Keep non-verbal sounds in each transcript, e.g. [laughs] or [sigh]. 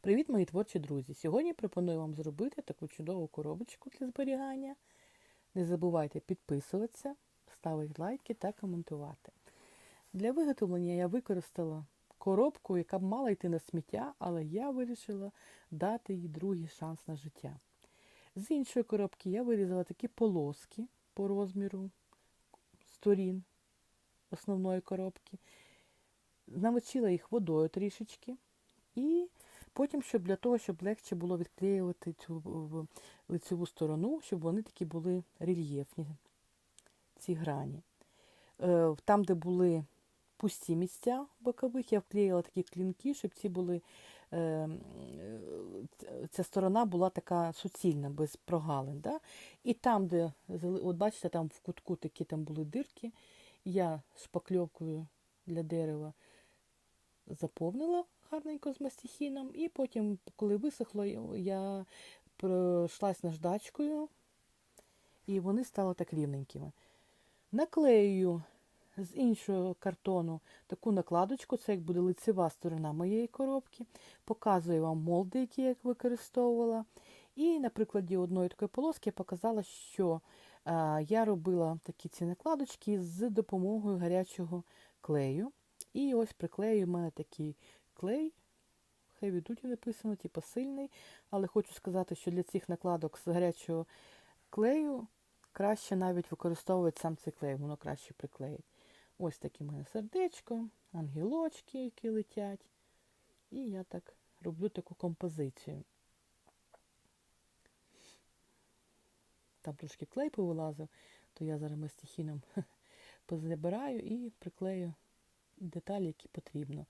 Привіт, мої творчі друзі! Сьогодні пропоную вам зробити таку чудову коробочку для зберігання. Не забувайте підписуватися, ставити лайки та коментувати. Для виготовлення я використала коробку, яка б мала йти на сміття, але я вирішила дати їй другий шанс на життя. З іншої коробки я вирізала такі полоски по розміру сторін основної коробки, намочила їх водою трішечки. І потім, щоб для того, щоб легше було відклеювати цю лицеву сторону, щоб вони такі були рельєфні, ці грані. Е, Там, де були пусті місця бокових, я вклеїла такі клінки, щоб ці були, е, е, ця сторона була така суцільна, без прогалин. Да? І там, де, от бачите, там в кутку такі там були дирки, я шпакльовкою для дерева заповнила гарненько з мастихіном, і потім, коли висохло, я пройшлась наждачкою, і вони стали так рівненькими. Наклею з іншого картону таку накладочку, це як буде лицева сторона моєї коробки. Показую вам молди, які я використовувала. І на прикладі одної такої полоски я показала, що а, я робила такі ці накладочки з допомогою гарячого клею. І ось приклею в мене такий клей. Heavy Duty написано, типу сильний. Але хочу сказати, що для цих накладок з гарячого клею краще навіть використовувати сам цей клей, воно краще приклеїть. Ось таке мене сердечко, ангелочки, які летять. І я так роблю таку композицію. Там трошки клей повилазив, то я зараз мастихіном [laughs] позабираю і приклею деталі, які потрібно.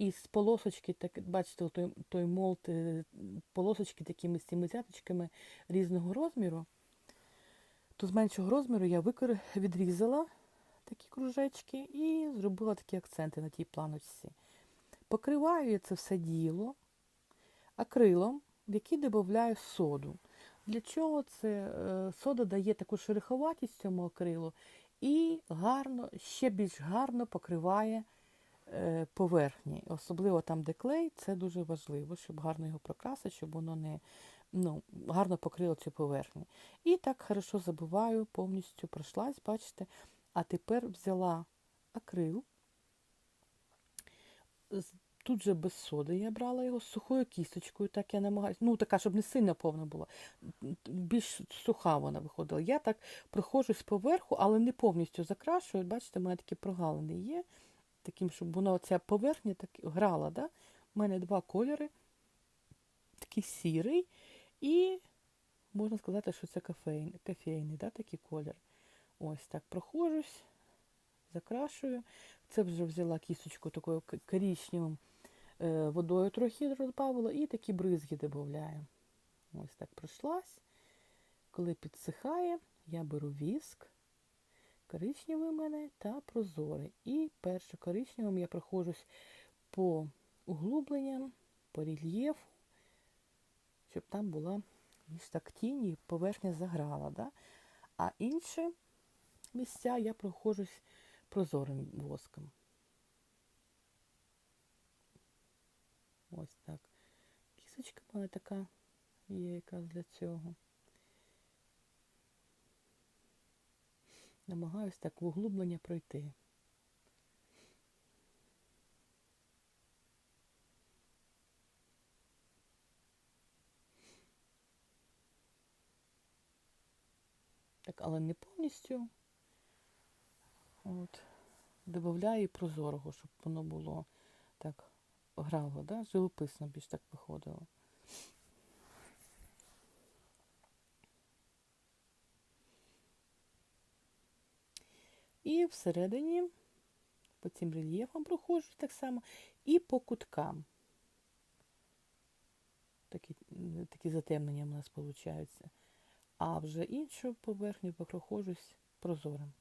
І з полосочки, так, бачите, той, той молд, е, полосочки такими з цими цяточками різного розміру, то з меншого розміру я викор... відрізала такі кружечки і зробила такі акценти на тій планочці. Покриваю я це все діло акрилом, в який додаю соду. Для чого це е, сода дає таку шероховатість цьому акрилу і гарно, ще більш гарно покриває поверхні. Особливо там, де клей, це дуже важливо, щоб гарно його прокрасити, щоб воно не ну, гарно покрило цю поверхню. І так хорошо забиваю, повністю пройшлась, бачите. А тепер взяла акрил. Тут же без соди я брала його з сухою кісточкою, так я намагаюся. Ну, така, щоб не сильно повна була. Більш суха вона виходила. Я так проходжусь поверху, але не повністю закрашую. Бачите, у мене такі прогалини є, таким, щоб воно ця поверхня так грала. Да? У мене два кольори, такий сірий, і можна сказати, що це кофейний, кофейний да, такий колір. Ось так проходжусь, закрашую. Це вже взяла кісточку такою коричневим е, водою трохи розбавила і такі бризги додаю. Ось так пройшлась. Коли підсихає, я беру віск, коричневий у мене та прозорий. І перше коричневим я проходжусь по углубленням, по рельєфу, щоб там була більш так тінь і поверхня заграла. Да? А інші місця я проходжусь прозорим воском. Ось так. Кісочка в мене така є якраз для цього. Намагаюсь так в углублення пройти. Так, але не повністю. От. Добавляю прозорого, щоб воно було так грало, да? живописно більш так виходило. І всередині по цим рельєфам проходжу так само і по куткам. Такі, такі затемнення в нас виходить. А вже іншу поверхню проходжусь прозорим.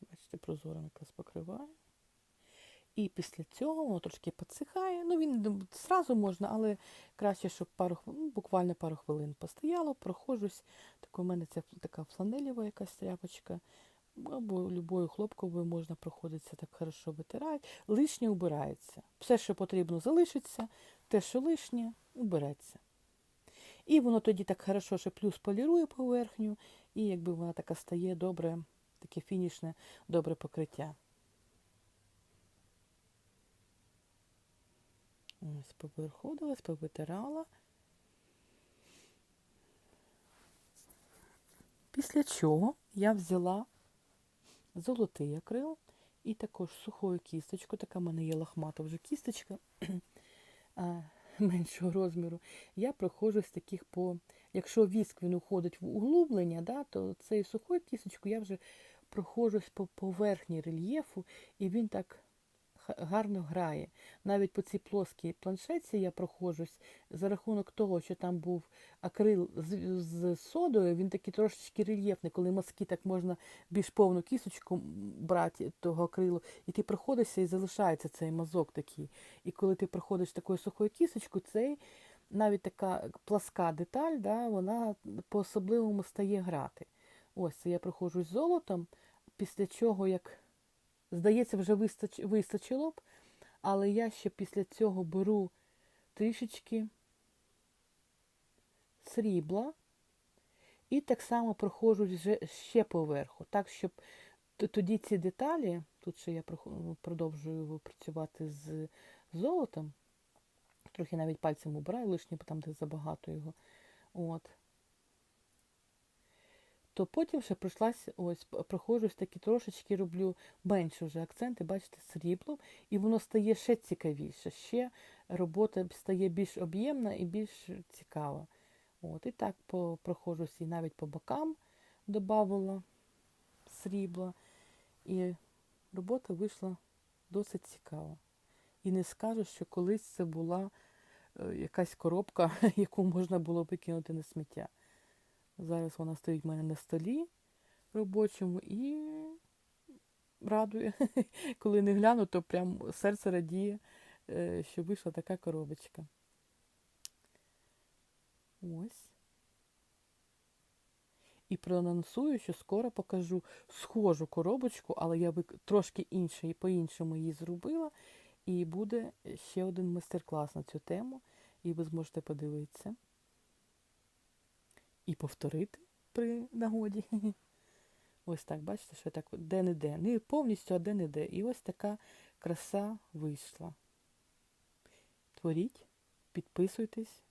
Бачите, прозорим якраз покриваю. І після цього воно трошки підсихає. Ну, він зразу можна, але краще, щоб пару ну, буквально пару хвилин постояло, проходжусь. Так у мене це така фланелєва якась тряпочка. Або любою хлопковою можна проходитися, так хорошо витирають. Лишнє убирається. Все, що потрібно, залишиться, те, що лишнє, убереться. І воно тоді так хорошо, що плюс полірує поверхню, і якби вона така стає добре, таке фінішне, добре покриття. Ось поверходилась, повитирала. Після чого я взяла золотий акрил і також сухою кісточкою, така в мене є лохмата вже кісточка [clears throat] меншого розміру. Я проходжу з таких по. Якщо віск він уходить в углублення, да, то цією сухою кісточкою я вже проходжусь по поверхні рельєфу, і він так гарно грає. Навіть по цій плоскій планшетці я проходжусь за рахунок того, що там був акрил з, з содою, він такий трошечки рельєфний, коли мазки так можна більш повну кісточку м, брати того акрилу, і ти проходишся і залишається цей мазок такий. І коли ти проходиш такою сухою кісточкою, цей навіть така пласка деталь, да, вона по-особливому стає грати. Ось це я проходжусь золотом, після чого, як здається, вже вистач, вистачило б, але я ще після цього беру трішечки срібла і так само проходжусь вже ще поверху, так, щоб тоді ці деталі, тут ще я продовжую працювати з золотом, трохи навіть пальцем убираю лишнє, там де забагато його. От. То потім ще пройшлась, ось, проходжусь такі трошечки роблю менше вже акценти, бачите, сріблом, і воно стає ще цікавіше. Ще робота стає більш об'ємна і більш цікава. От, і так по, проходжусь і навіть по бокам додавала срібла. І робота вийшла досить цікава. І не скажу, що колись це була е, якась коробка, [laughs] яку можна було викинути на сміття. Зараз вона стоїть в мене на столі робочому і радує. [laughs] Коли не гляну, то прям серце радіє, е, що вийшла така коробочка. Ось. І проанонсую, що скоро покажу схожу коробочку, але я би трошки інше і по-іншому її зробила. І буде ще один майстер-клас на цю тему, і ви зможете подивитися і повторити при нагоді. [laughs] Ось так, бачите, що так де-не-де. Не повністю, а де-не-де. І ось така краса вийшла. Творіть, підписуйтесь,